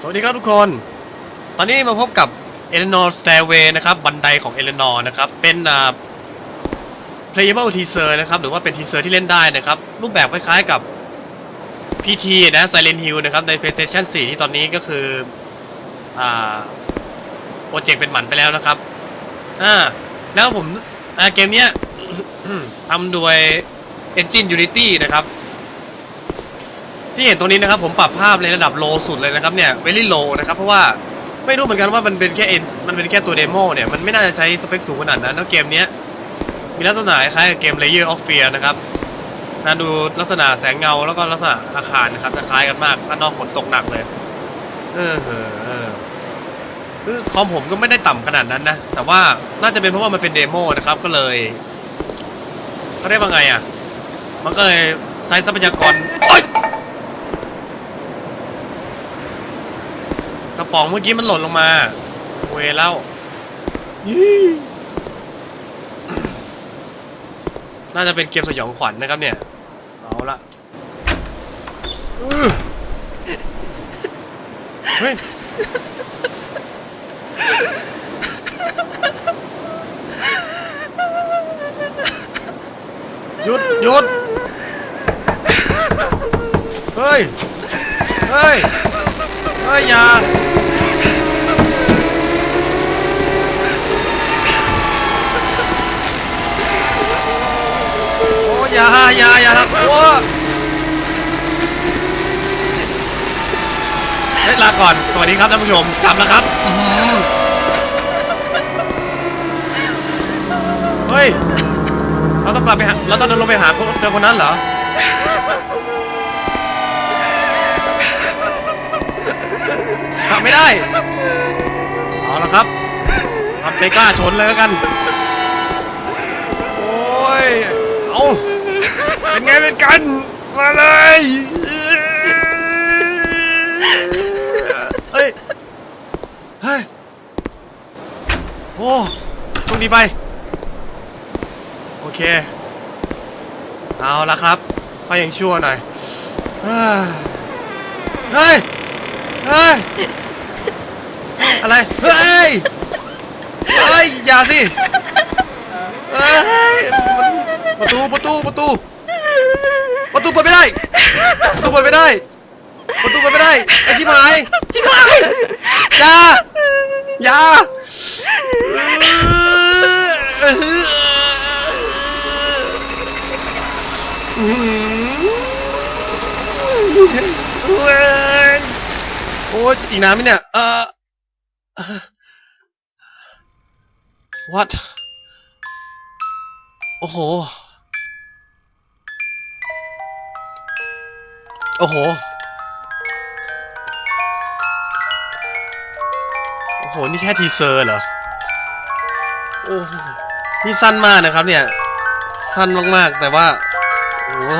สวัสดีครับทุกคน ตอนนี้มาพบกับ Eleanor Stairway นะครับ บันไดของ Eleanor นะครับ เป็นอ่า playable teaser นะครับ หรือว่าเป็น teaser ที่เล่นได้นะครับ รูปแบบคล้ายๆกับ PT นะ Silent Hill นะครับ ใน PlayStation 4 ที่ตอนนี้ก็คือ อ่า โปรเจกต์เป็นหมันไปแล้วนะครับ อ่า แล้วผม อ่า เกมเนี้ยทำโดย Engine Unity นะครับ ที่เห็นตรงนี้นะครับผมปรับภาพในระดับโลสุดเลยนะครับเนี่ย very low นะครับเพราะว่าไม่รู้เหมือนกันว่ามันเป็นแค่เอ็นมันเป็นแค่ตัวเดโมเนี่ยมันไม่น่าจะใช้สเปคสูงขนาดนั้นแล้วเกมเนี้ยมีลักษณะคล้ายกับเกม Layer of Fear นะครับน่าดูลักษณะแสงเงาแล้วก็ลักษณะอาคารนะครับจะคล้ายกันมากด้านนอกฝนตกหนักเลยเออเออเออคือคอมผมก็ไม่ได้ต่ำขนาดนั้นนะ แต่ว่าน่าจะเป็นเพราะว่ามันเป็นเดโมนะครับ ก็เลยเขาเรียกว่าไงอะ มันก็เลยใช้ทรัพยากรโอ๊ย กระป๋องเมื่อกี้มันหล่นลงมา เวเล่าน่าจะเป็นเกมสยองขวัญนะครับเนี่ย เอาละเฮ้ยหยุดหยุด เฮ้ย เฮ้ย เฮ้ยอย่าโอ้อย่าอย่าอย่านะโอ้เฮ้ยลาก่อน สวัสดีครับท่านผู้ชมกลับแล้วครับอื้อหือเฮ้ย เราต้องกลับไปหาเราต้องเดินลงไปหาคนเจอคนนั้นเหรอ ละครับทำใจกล้าชนเลยแล้วกัน โอ้ย เอาเป็นไงเป็นกัน มาเลย เฮ้ย เฮ้ย โอ้โชคดีไป โอเค เอาละครับก็ยังชั่วหน่อย เฮ้ย เฮ้ย เฮ้ย อะไร เฮ้ย เฮ้ย อย่าสิ เฮ้ยมันประตู ประตู ประตู ประตูเปิดไม่ได้ ประตูเปิดไม่ได้ ประตูเปิดไม่ได้ ไอ้ชิบหายชิบหายอย่า อย่าอืม โอ้ยอีกน้ำไหมเนี่ย เออ what โอ้โห โอ้โห โอ้โห นี่แค่ทีเซอร์เหรอ โอ้โห นี่สั้นมากนะครับเนี่ย สั้นมากๆ แต่ว่า โอ้โห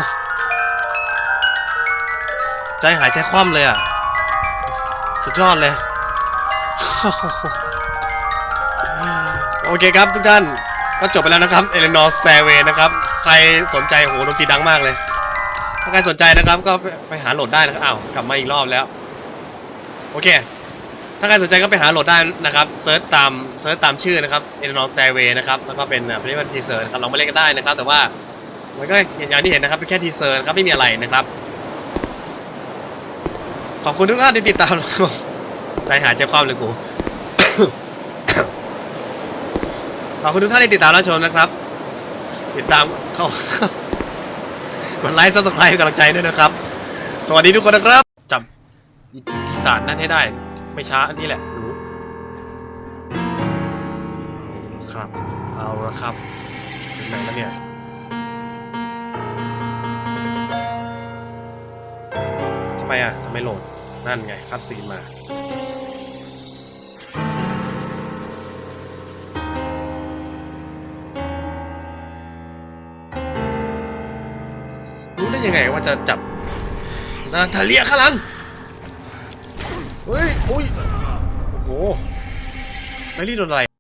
ใจหายใจคว่ำเลยอะ สุดยอดเลย โอเคครับทุกท่าน ก็จบไปแล้วนะครับเอเลนอร์ส a ตเวนะครับ ใครสนใจโหดนตรีดังมากเลย ถ้าใครสนใจนะครับก็ไปไปหาโหลดได้นะครับอ้าวกลับมาอีกรอบแล้ว โอเค ถ้าใครสนใจก็ไปหาโหลดได้นะครับเซิร์ชตามเซิร์ชตามชื่อนะครับเอเลนอร์ส a ตเวนะครับแล้วก็เป็นเพลย์วันทีเซอร์นะครับลองมาเล่นกันได้นะครับ แต่ว่ามันก็อย่างที่เห็นนะครับเป็นแค่ทีเซอร์นะครับไม่มีอะไรนะครับขอบคุณทุกท่านที่ติดตาม ใจหายใจคว่ำเลยกูขอบคุณทุกท่านที่ติดตามรับชมนะครับ ติดตามเข้ากดไลค์ซับสไครต์กำลังใจด้วยนะครับ สวัสดีทุกคนนะครับจับอีปีศาจนั่นให้ได้ ไม่ช้าอันนี้แหละหนูครับ เอาละครับถึงไหนแล้วเนี่ยทำไมอะทำไมโหลด นั่นไงคัดซีนมา รู้ได้ยังไงว่าจะจับนาทาเลียข้างหลัง เฮ้ย อุ้ย โอ้โหไมรี่โดนอะไร